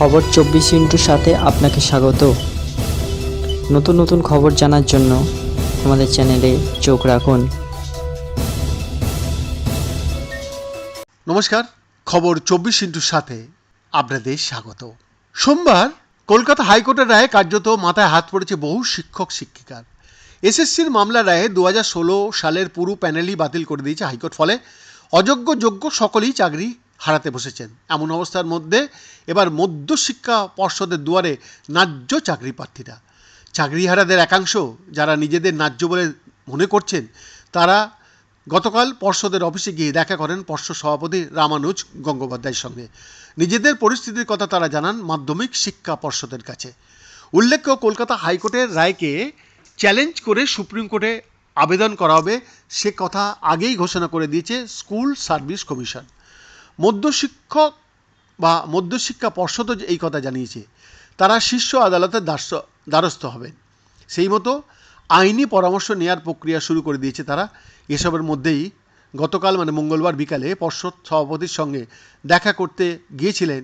খবর চব্বিশ ইন্টুর সাথে আপনাকে স্বাগত। নতুন নতুন খবর জানার জন্য আমাদের চ্যানেলে চোখ রাখুন। নমস্কার, খবর চব্বিশ ইন্টুর সাথে আপনাদের স্বাগত। সোমবার কলকাতা হাইকোর্টের রায়ে কার্যত মাথায় হাত পড়েছে বহু শিক্ষক, শিক্ষিকার। এসএসসির মামলা রায়ে দু হাজার ষোলো সালের পুরো প্যানেলই বাতিল করে দিয়েছে হাইকোর্ট। ফলে অযোগ্য, যোগ্য সকলেই চাকরি হারাতে বসেছেন। এমন অবস্থার মধ্যে এবার মধ্যশিক্ষা পর্ষদের দুয়ারে ন্যায্য চাকরি প্রার্থীরা। চাকরিহারাদের একাংশ যারা নিজেদের ন্যায্য বলে মনে করছেন, তারা গতকাল পর্ষদের অফিসে গিয়ে দেখা করেন পর্ষদ সভাপতি রামানুজ গঙ্গোপাধ্যায়ের সঙ্গে। নিজেদের পরিস্থিতির কথা তারা জানান মাধ্যমিক শিক্ষা পর্ষদের কাছে। উল্লেখ্য, কলকাতা হাইকোর্টের রায়কে চ্যালেঞ্জ করে সুপ্রিম কোর্টে আবেদন করা হবে, সে কথা আগেই ঘোষণা করে দিয়েছে স্কুল সার্ভিস কমিশন। মধ্যশিক্ষক বা মধ্যশিক্ষা পর্ষদও এই কথা জানিয়েছে, তারা শীর্ষ আদালতের দ্বারস্থ দ্বারস্থ হবেন। সেই মতো আইনি পরামর্শ নেওয়ার প্রক্রিয়া শুরু করে দিয়েছে তারা। এসবের মধ্যেই গতকাল মানে মঙ্গলবার বিকালে পর্ষদ সভাপতির সঙ্গে দেখা করতে গিয়েছিলেন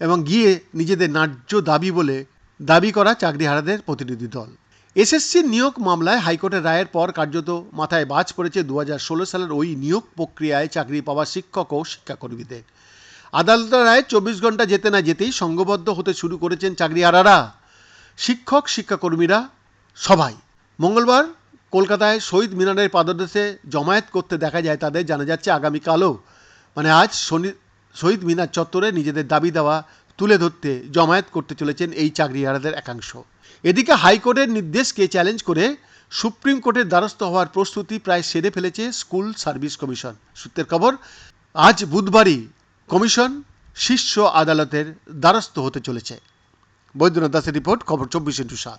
এবং গিয়ে নিজেদের ন্যায্য দাবি বলে দাবি করা চাকরিহারাদের প্রতিনিধি দল। এসএসসির নিয়োগ মামলায় হাইকোর্টের রায়ের পর কার্যত মাথায় বাজ পড়েছে দু হাজার ষোলো সালের ওই নিয়োগ প্রক্রিয়ায় চাকরি পাওয়া শিক্ষক ও শিক্ষাকর্মীদের। আদালতের রায় চব্বিশ ঘণ্টা যেতে না যেতেই সংঘবদ্ধ হতে শুরু করেছেন চাকরি চাকরিহারারা। শিক্ষক, শিক্ষাকর্মীরা সবাই। মঙ্গলবার কলকাতায় শহীদ মিনারের পাদদেশে জমায়েত করতে দেখা যায় তাদের, জানা যাচ্ছে আগামীকালও। মানে আজ শনি শহীদ মিনার চত্বরে নিজেদের দাবি দেওয়া তুলে ধরতে জমায়েত করতে চলেছেন এই চাকরিহারাদের একাংশ। এদিকে হাইকোর্টের নির্দেশকে চ্যালেঞ্জ করে সুপ্রিম কোর্টের দ্বারস্থ হওয়ার প্রস্তুতি প্রায় সেরে ফেলেছে স্কুল সার্ভিস কমিশন। সূত্রের খবর, আজ বুধবারই কমিশন শীর্ষ আদালতের দ্বারস্থ হতে চলেছে। বৈদ্যনাথ দাসের রিপোর্ট, খবর চব্বিশ ইন্টু সাত।